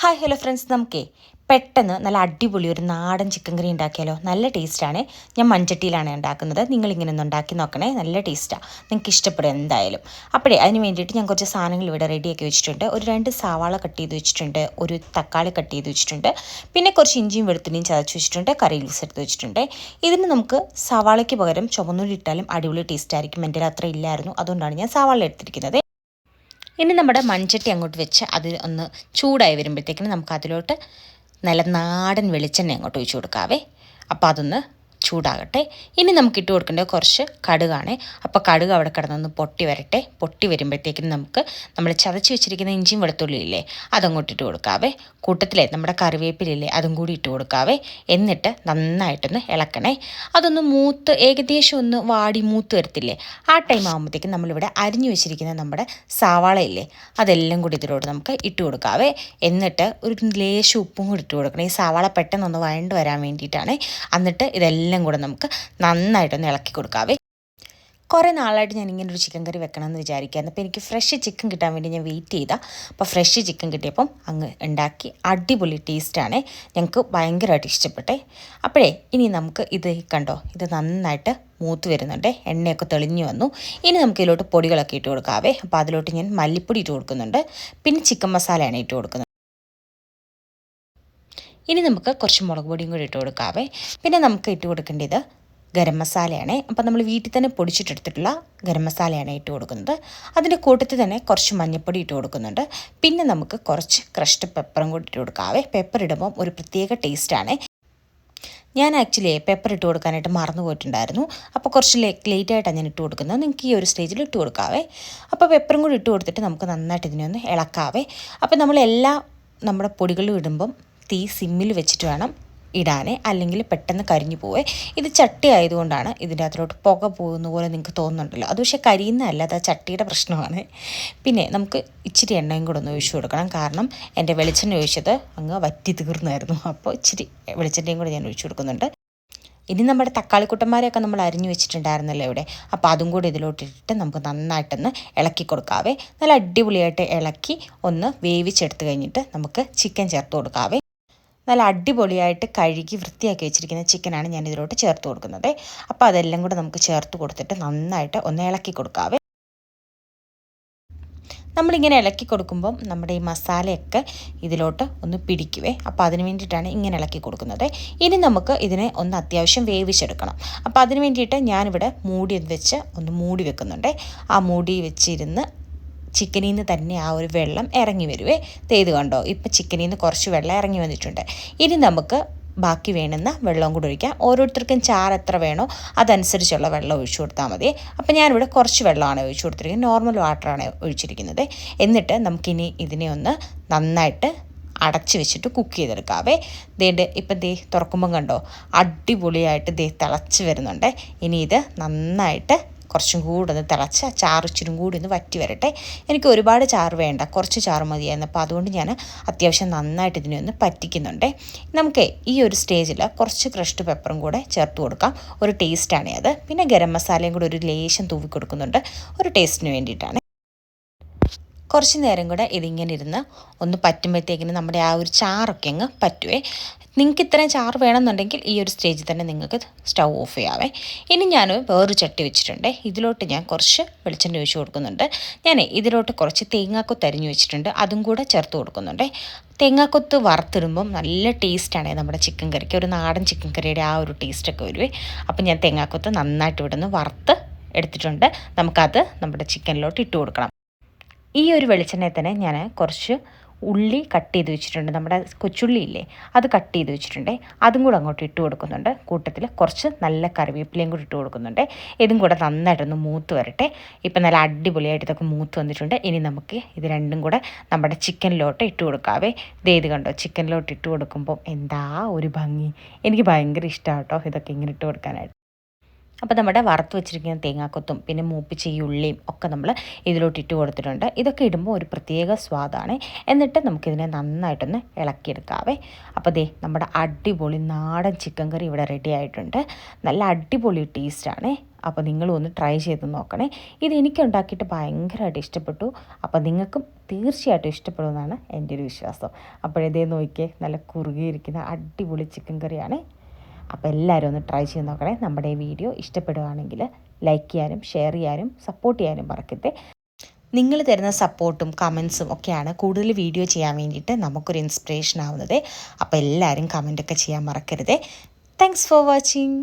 Hi hello friends നമുക്കേ പെട്ടെന്ന് നല്ല അടിപൊളി ഒരു നാടൻ ചിക്കൻ കറി ഉണ്ടാക്കിയാലോ? നല്ല ടേസ്റ്റാണ് ഞാൻ മൺചട്ടിയിലാണ് ഉണ്ടാക്കുന്നത്. നിങ്ങളിങ്ങനെ ഒന്ന് ഉണ്ടാക്കി നോക്കണേ. നല്ല ടേസ്റ്റാണ് നിങ്ങൾക്ക് ഇഷ്ടപ്പെടും എന്തായാലും. അപ്പോഴേ അതിന് വേണ്ടിയിട്ട് ഞാൻ കുറച്ച് സാധനങ്ങൾ ഇവിടെ റെഡിയാക്കി വെച്ചിട്ടുണ്ട്. ഒരു രണ്ട് സവാള കട്ട് ചെയ്ത് വെച്ചിട്ടുണ്ട്. ഒരു തക്കാളി കട്ട് ചെയ്ത് വെച്ചിട്ടുണ്ട്. പിന്നെ കുറച്ച് ഇഞ്ചിയും വെളുത്തുള്ളിയും ചതച്ച് വെച്ചിട്ടുണ്ട്. കറി ലൂസ് എടുത്ത് വെച്ചിട്ടുണ്ട്. ഇതിന് നമുക്ക് സവാളയ്ക്ക് പകരം ചുമന്നുള്ളി ഇട്ടാലും അടിപൊളി ടേസ്റ്റ് ആയിരിക്കും. എന്റെ അത്ര ഇല്ലായിരുന്നു. അതുകൊണ്ടാണ് ഞാൻ സവാള എടുത്തിരിക്കുന്നത്. ഇനി നമ്മുടെ മൺചട്ടി അങ്ങോട്ട് വെച്ച് അത് ഒന്ന് ചൂടായി വരുമ്പോഴത്തേക്കിന് നമുക്ക് അതിലോട്ട് നല്ല നാടൻ വെളിച്ചെണ്ണ അങ്ങോട്ട് ഒഴിച്ചു കൊടുക്കാവേ. അപ്പോൾ അതൊന്ന് ചൂടാകട്ടെ. ഇനി നമുക്ക് ഇട്ട് കൊടുക്കേണ്ടത് കുറച്ച് കടുകാണ്. അപ്പോൾ കടുക് അവിടെ കിടന്നൊന്ന് പൊട്ടി വരട്ടെ. പൊട്ടി വരുമ്പോഴത്തേക്കും നമുക്ക് നമ്മൾ ചതച്ച് വെച്ചിരിക്കുന്ന ഇഞ്ചിയും വെളുത്തുള്ളി ഇല്ലേ അതങ്ങോട്ട് ഇട്ട് കൊടുക്കാവേ. കൂട്ടത്തിലെ നമ്മുടെ കറിവേപ്പിലില്ലേ അതും കൂടി ഇട്ട് കൊടുക്കാവേ. എന്നിട്ട് നന്നായിട്ടൊന്ന് ഇളക്കണേ. അതൊന്ന് മൂത്ത് ഏകദേശം ഒന്ന് വാടി മൂത്ത് വരത്തില്ലേ. ആ ടൈം ആകുമ്പോഴത്തേക്കും നമ്മളിവിടെ അരിഞ്ഞു വെച്ചിരിക്കുന്ന നമ്മുടെ സവാളയില്ലേ അതെല്ലാം കൂടി ഇതിലോട്ട് നമുക്ക് ഇട്ട് കൊടുക്കാവേ. എന്നിട്ട് ഒരു ലേശം ഉപ്പും കൂടി ഇട്ട് കൊടുക്കണം. ഈ സവാള പെട്ടെന്നൊന്ന് വഴണ്ട് വരാൻ വേണ്ടിയിട്ടാണ്. എന്നിട്ട് ഇതെല്ലാം കൂടെ നമുക്ക് നന്നായിട്ടൊന്ന് ഇളക്കി കൊടുക്കാവേ. കുറേ നാളായിട്ട് ഞാൻ ഇങ്ങനെ ഒരു ചിക്കൻ കറി വെക്കണമെന്ന് വിചാരിക്കുകയായിരുന്നു. അപ്പോൾ എനിക്ക് ഫ്രഷ് ചിക്കൻ കിട്ടാൻ വേണ്ടി ഞാൻ വെയിറ്റ് ചെയ്താൽ അപ്പോൾ ഫ്രഷ് ചിക്കൻ കിട്ടിയപ്പം അങ്ങ് ഉണ്ടാക്കി. അടിപൊളി ടേസ്റ്റാണ് ഞങ്ങൾക്ക് ഭയങ്കരമായിട്ട് ഇഷ്ടപ്പെട്ടേ. അപ്പോഴേ ഇനി നമുക്ക് ഇത് കണ്ടോ? ഇത് നന്നായിട്ട് മൂത്ത് വരുന്നുണ്ട്. എണ്ണയൊക്കെ തെളിഞ്ഞു വന്നു. ഇനി നമുക്ക് ഇതിലോട്ട് പൊടികളൊക്കെ ഇട്ട് കൊടുക്കാവേ. അപ്പോൾ അതിലോട്ട് ഞാൻ മല്ലിപ്പൊടി ഇട്ട് കൊടുക്കുന്നുണ്ട്. പിന്നെ ചിക്കൻ മസാലയാണ് ഇട്ട് കൊടുക്കുന്നത്. ഇനി നമുക്ക് കുറച്ച് മുളക് പൊടിയും കൂടി ഇട്ട് കൊടുക്കാവേ. പിന്നെ നമുക്ക് ഇട്ട് കൊടുക്കേണ്ടത് ഗരം മസാലയാണ്. അപ്പം നമ്മൾ വീട്ടിൽ തന്നെ പൊടിച്ചിട്ടെടുത്തിട്ടുള്ള ഗരം മസാലയാണ് ഇട്ട് കൊടുക്കുന്നത്. അതിന്റെ കൂട്ടത്തിൽ തന്നെ കുറച്ച് മഞ്ഞൾപ്പൊടി ഇട്ട് കൊടുക്കുന്നുണ്ട്. പിന്നെ നമുക്ക് കുറച്ച് ക്രഷ്ഡ് പെപ്പറും കൂടി ഇട്ട് കൊടുക്കാവേ. പെപ്പർ ഇടുമ്പം ഒരു പ്രത്യേക ടേസ്റ്റാണ് ഞാൻ ആക്ച്വലി പെപ്പർ ഇട്ട് കൊടുക്കാനായിട്ട് മറന്നു പോയിട്ടുണ്ടായിരുന്നു. അപ്പോൾ കുറച്ച് ലേറ്റ് ആയിട്ടാണ് ഞാൻ ഇട്ട് കൊടുക്കുന്നത്. നിങ്ങൾക്ക് ഈ ഒരു സ്റ്റേജിൽ ഇട്ട് കൊടുക്കാവേ. അപ്പോൾ പെപ്പറും കൂടി ഇട്ട് കൊടുത്തിട്ട് നമുക്ക് നന്നായിട്ട് ഇതിനെ ഒന്ന് ഇളക്കാവേ. അപ്പോൾ നമ്മൾ നമ്മുടെ പൊടികളും ഇടുമ്പം തീ സിമ്മിൽ വെച്ചിട്ട് വേണം ഇടാനേ അല്ലെങ്കിൽ പെട്ടെന്ന് കരിഞ്ഞു പോവേ. ഇത് ചട്ടി ആയതുകൊണ്ടാണ് ഇതിന്റെ അകത്തോട്ട് പുക പോകുന്ന പോലെ നിങ്ങൾക്ക് തോന്നുന്നുണ്ടല്ലോ. അത് പക്ഷേ കരിയുന്നതല്ല അത് ആ ചട്ടിയുടെ പ്രശ്നമാണ്. പിന്നെ നമുക്ക് ഇച്ചിരി എണ്ണയും കൂടെ ഒന്ന് ഒഴിച്ചു കൊടുക്കണം. കാരണം എന്റെ വെളിച്ചെണ്ണ ഒഴിച്ചത് അങ്ങ് വറ്റി തീർന്നായിരുന്നു. അപ്പോൾ ഇച്ചിരി വെളിച്ചെണ്ണയും കൂടെ ഞാൻ ഒഴിച്ചു കൊടുക്കുന്നുണ്ട്. ഇനി നമ്മുടെ തക്കാളിക്കുട്ടന്മാരെയൊക്കെ നമ്മൾ അരിഞ്ഞു വെച്ചിട്ടുണ്ടായിരുന്നല്ലോ ഇവിടെ. അപ്പോൾ അതും കൂടി ഇതിലോട്ടിട്ട് നമുക്ക് നന്നായിട്ടൊന്ന് ഇളക്കി കൊടുക്കാവേ. നല്ല അടിപൊളിയായിട്ട് ഇളക്കി ഒന്ന് വേവിച്ചെടുത്ത് കഴിഞ്ഞിട്ട് നമുക്ക് ചിക്കൻ ചേർത്ത് കൊടുക്കാവേ. നല്ല അടിപൊളിയായിട്ട് കഴുകി വൃത്തിയാക്കി വെച്ചിരിക്കുന്ന ചിക്കനാണ് ഞാൻ ഇതിലോട്ട് ചേർത്ത് കൊടുക്കുന്നത്. അപ്പോൾ അതെല്ലാം കൂടെ നമുക്ക് ചേർത്ത് കൊടുത്തിട്ട് നന്നായിട്ട് ഒന്ന് ഇളക്കി കൊടുക്കാവേ. നമ്മളിങ്ങനെ ഇളക്കി കൊടുക്കുമ്പം നമ്മുടെ ഈ മസാലയൊക്കെ ഇതിലോട്ട് ഒന്ന് പിടിക്കുവേ. അപ്പോൾ അതിന് വേണ്ടിയിട്ടാണ് ഇങ്ങനെ ഇളക്കി കൊടുക്കുന്നത്. ഇനി നമുക്ക് ഇതിനെ ഒന്ന് അത്യാവശ്യം വേവിച്ചെടുക്കണം. അപ്പോൾ അതിന് വേണ്ടിയിട്ട് ഞാനിവിടെ മൂടി വെച്ച് ഒന്ന് മൂടി വെക്കുന്നുണ്ട്. ആ മൂടി വെച്ചിരുന്ന് ചിക്കനിൽ നിന്ന് തന്നെ ആ ഒരു വെള്ളം ഇറങ്ങി വരുവേ. തേത് കണ്ടോ? ഇപ്പം ചിക്കനിൽ നിന്ന് കുറച്ച് വെള്ളം ഇറങ്ങി വന്നിട്ടുണ്ട്. ഇനി നമുക്ക് ബാക്കി വേണമെന്ന വെള്ളവും കൂടി ഒഴിക്കാം. ഓരോരുത്തർക്കും ചാറ് എത്ര വേണോ അതനുസരിച്ചുള്ള വെള്ളം ഒഴിച്ചു കൊടുത്താൽ മതി. അപ്പോൾ ഞാനിവിടെ കുറച്ച് വെള്ളമാണ് ഒഴിച്ചു കൊടുത്തിരിക്കുന്നത്. നോർമൽ വാട്ടറാണ് ഒഴിച്ചിരിക്കുന്നത്. എന്നിട്ട് നമുക്കിനി ഇതിനെ ഒന്ന് നന്നായിട്ട് അടച്ച് വെച്ചിട്ട് കുക്ക് ചെയ്തെടുക്കാവേ. ദേണ്ട് ഇപ്പം ദേ തുറക്കുമ്പം കണ്ടോ? അടിപൊളിയായിട്ട് ദേ തിളച്ച് വരുന്നുണ്ട്. ഇനി ഇത് നന്നായിട്ട് കുറച്ചും കൂടെ ഒന്ന് തിളച്ച് ആ ചാറ് ഇച്ചിരും കൂടി ഒന്ന് വറ്റി വരട്ടെ. എനിക്ക് ഒരുപാട് ചാറ് വേണ്ട കുറച്ച് ചാറ് മതിയായിരുന്നു. അപ്പോൾ അതുകൊണ്ട് ഞാൻ അത്യാവശ്യം നന്നായിട്ട് ഇതിനെ ഒന്ന് പറ്റിക്കുന്നുണ്ട്. നമുക്ക് ഈ ഒരു സ്റ്റേജിൽ കുറച്ച് ക്രഷ്ഡ് പെപ്പറും കൂടെ ചേർത്ത് കൊടുക്കാം. ഒരു ടേസ്റ്റാണ് അത്. പിന്നെ ഗരം മസാലയും കൂടെ ഒരു ലേശം തൂവി കൊടുക്കുന്നുണ്ട്. ഒരു ടേസ്റ്റിന് വേണ്ടിയിട്ടാണ്. കുറച്ച് നേരം കൂടെ ഇതിങ്ങനെ ഇരുന്ന് ഒന്ന് പറ്റുമ്പോഴത്തേക്കിന് നമ്മുടെ ആ ഒരു ചാറൊക്കെ അങ്ങ് പറ്റുവേ. നിങ്ങൾക്ക് ഇത്രയും ചാറ് വേണമെന്നുണ്ടെങ്കിൽ ഈ ഒരു സ്റ്റേജിൽ തന്നെ നിങ്ങൾക്ക് സ്റ്റൗ ഓഫ് ചെയ്യാവേ. ഇനി ഞാൻ വേറൊരു ചട്ടി വെച്ചിട്ടുണ്ട്. ഇതിലോട്ട് ഞാൻ കുറച്ച് വെളിച്ചെണ്ണ ഒഴിച്ച് കൊടുക്കുന്നുണ്ട്. ഞാൻ ഇതിലോട്ട് കുറച്ച് തേങ്ങാക്കൊത്ത് അരിഞ്ഞു വെച്ചിട്ടുണ്ട്. അതും കൂടെ ചേർത്ത് കൊടുക്കുന്നുണ്ട്. തേങ്ങാക്കൊത്ത് വറുത്തിടുമ്പം നല്ല ടേസ്റ്റാണ് നമ്മുടെ ചിക്കൻ കറിക്ക്. ഒരു നാടൻ ചിക്കൻ കറിയുടെ ആ ഒരു ടേസ്റ്റൊക്കെ വരുവേ. അപ്പം ഞാൻ തേങ്ങാക്കൊത്ത് നന്നായിട്ട് ഇവിടുന്ന് വറുത്ത് എടുത്തിട്ടുണ്ട്. നമുക്കത് നമ്മുടെ ചിക്കനിലോട്ട് ഇട്ട് കൊടുക്കണം. ഈ ഒരു വെളിച്ചെണ്ണയിൽ തന്നെ ഞാൻ കുറച്ച് ഉള്ളി കട്ട് ചെയ്ത് വെച്ചിട്ടുണ്ട്. നമ്മുടെ കൊച്ചുള്ളി ഇല്ലേ? അത് കട്ട് ചെയ്ത് വെച്ചിട്ടുണ്ട്. അതും കൂടെ അങ്ങോട്ട് ഇട്ട് കൊടുക്കുന്നുണ്ട്. കൂട്ടത്തിൽ കുറച്ച് നല്ല കറിവേപ്പിലയും കൂടി ഇട്ട് കൊടുക്കുന്നുണ്ട്. ഇതും കൂടെ നന്നായിട്ടൊന്ന് മൂത്ത് വരട്ടെ. ഇപ്പം നല്ല അടിപൊളിയായിട്ട് ഇതൊക്കെ മൂത്ത് വന്നിട്ടുണ്ട്. ഇനി നമുക്ക് ഇത് രണ്ടും കൂടെ നമ്മുടെ ചിക്കനിലോട്ട് ഇട്ട് കൊടുക്കാവേ. ഇത് കണ്ടോ? ചിക്കനിലോട്ട് ഇട്ട് കൊടുക്കുമ്പോൾ എന്താ ഒരു ഭംഗി. എനിക്ക് ഭയങ്കര ഇഷ്ടമാണ് കേട്ടോ ഇതൊക്കെ ഇങ്ങനെ ഇട്ട് കൊടുക്കാനായിട്ട്. അപ്പോൾ നമ്മുടെ വറുത്ത് വെച്ചിരിക്കുന്ന തേങ്ങാക്കൊത്തും പിന്നെ മൂപ്പിച്ച ഈ ഉള്ളിയും ഒക്കെ നമ്മൾ ഇതിലോട്ട് ഇട്ട് കൊടുത്തിട്ടുണ്ട്. ഇതൊക്കെ ഇടുമ്പോൾ ഒരു പ്രത്യേക സ്വാദാണ്. എന്നിട്ട് നമുക്കിതിനെ നന്നായിട്ടൊന്ന് ഇളക്കിയെടുക്കാവേ. അപ്പോൾ ദേ നമ്മുടെ അടിപൊളി നാടൻ ചിക്കൻ കറി ഇവിടെ റെഡി ആയിട്ടുണ്ട്. നല്ല അടിപൊളി ടേസ്റ്റാണ്. അപ്പോൾ നിങ്ങളും ഒന്ന് ട്രൈ ചെയ്ത് നോക്കണേ. ഇത് എനിക്ക് ഉണ്ടാക്കിയിട്ട് ഭയങ്കരമായിട്ട് ഇഷ്ടപ്പെട്ടു. അപ്പോൾ നിങ്ങൾക്കും തീർച്ചയായിട്ടും ഇഷ്ടപ്പെടുമെന്നാണ് എന്റെ ഒരു വിശ്വാസം. അപ്പോഴേതേ നോക്കിയേ നല്ല കുറുകിയിരിക്കുന്ന അടിപൊളി ചിക്കൻ കറിയാണ്. അപ്പോൾ എല്ലാവരും ഒന്ന് ട്രൈ ചെയ്ത് നോക്കണേ. നമ്മുടെ ഈ വീഡിയോ ഇഷ്ടപ്പെടുകയാണെങ്കിൽ ലൈക്ക് ചെയ്യാനും ഷെയർ ചെയ്യാനും സപ്പോർട്ട് ചെയ്യാനും മറക്കട്ടെ നിങ്ങൾ തരുന്ന സപ്പോർട്ടും കമൻസും ഒക്കെയാണ് കൂടുതൽ വീഡിയോ ചെയ്യാൻ വേണ്ടിയിട്ട് നമുക്കൊരു ഇൻസ്പിറേഷൻ ആവുന്നത്. അപ്പോൾ എല്ലാവരും കമന്റൊക്കെ ചെയ്യാൻ മറക്കരുത്. Thanks for watching